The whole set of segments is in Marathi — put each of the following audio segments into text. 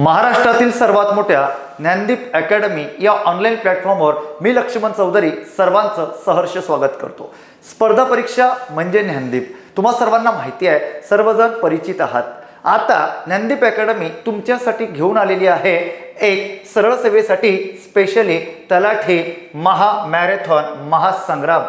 महाराष्ट्रातील सर्वात मोठ्या ज्ञानदीप अकॅडमी या ऑनलाईन प्लॅटफॉर्मवर मी लक्ष्मण चौधरी सर्वांचं सहर्ष स्वागत करतो. स्पर्धा परीक्षा म्हणजे ज्ञानदीप. तुम्हा सर्वांना माहिती आहे सर्वजण परिचित आहात. आता ज्ञानदीप अकॅडमी तुमच्यासाठी घेऊन आलेली आहे एक सरळ सेवेसाठी स्पेशली तलाठी महा मॅरेथॉन महासंग्राम.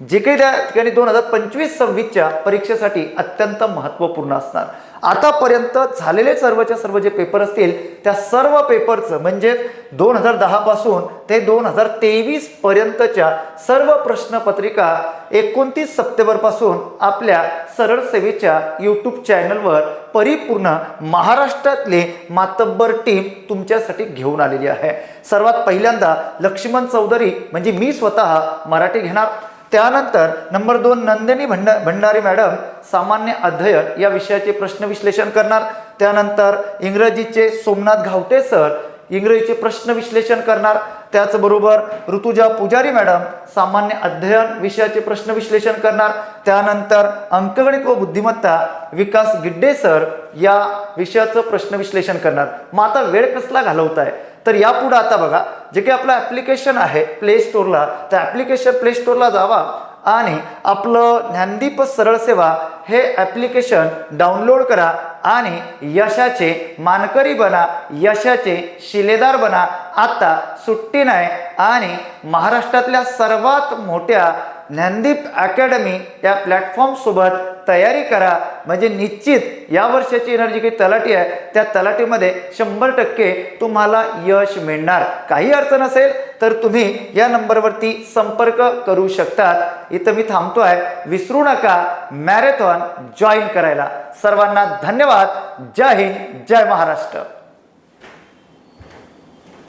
जे काही त्या ठिकाणी दोन हजार पंचवीस सव्वीसच्या परीक्षेसाठी अत्यंत महत्त्वपूर्ण असणार. आतापर्यंत झालेले सर्वच्या सर्व जे पेपर असतील त्या सर्व पेपरचं म्हणजे दोन हजार दहापासून ते दोन हजार तेवीस पर्यंतच्या सर्व प्रश्नपत्रिका एकोणतीस सप्टेंबरपासून आपल्या सरळ सेवेच्या यूट्यूब चॅनलवर परिपूर्ण महाराष्ट्रातले मातब्बर टीम तुमच्यासाठी घेऊन आलेली आहे. सर्वात पहिल्यांदा लक्ष्मण चौधरी म्हणजे मी स्वतः मराठी घेणार. त्यानंतर नंबर दोन नंदिनी भंड भंडारी मॅडम सामान्य अध्ययन या विषयाचे प्रश्न विश्लेषण करणार. त्यानंतर इंग्रजीचे सोमनाथ घावटे सर इंग्रजीचे प्रश्न विश्लेषण करणार. त्याचबरोबर ऋतुजा पुजारी मॅडम सामान्य अध्ययन विषयाचे प्रश्न विश्लेषण करणार. त्यानंतर अंकगणित व बुद्धिमत्ता विकास गिड्डे सर या विषयाचं प्रश्न विश्लेषण करणार. मग आता वेळ कसला घालवताय? तर यापुढे आता बघा जे काही आपलं ॲप्लिकेशन आहे प्ले स्टोअरला त्या ॲप्लिकेशन प्ले स्टोअरला जावा आणि आपलं ज्ञानदीप सरळ सेवा हे ॲप्लिकेशन डाउनलोड करा. आणि यशाचे मानकरी बना यशाचे शिलेदार बना. आत्ता सुट्टी नाही आणि महाराष्ट्रातल्या सर्वात मोठ्या ज्ञानदीप अकॅडमी या प्लॅटफॉर्मसोबत तयारी करा. म्हणजे निश्चित या वर्षाची एनर्जी काही तलाठी आहे त्या तलाठीमध्ये शंभर टक्के तुम्हाला यश मिळणार. काही अडचण असेल तर तुम्ही या नंबरवरती संपर्क करू शकतात. इथं मी थांबतो आहे विसरू नका मॅरेथॉन जॉईन करायला. सर्वांना धन्यवाद. जय हिंद. जय महाराष्ट्र.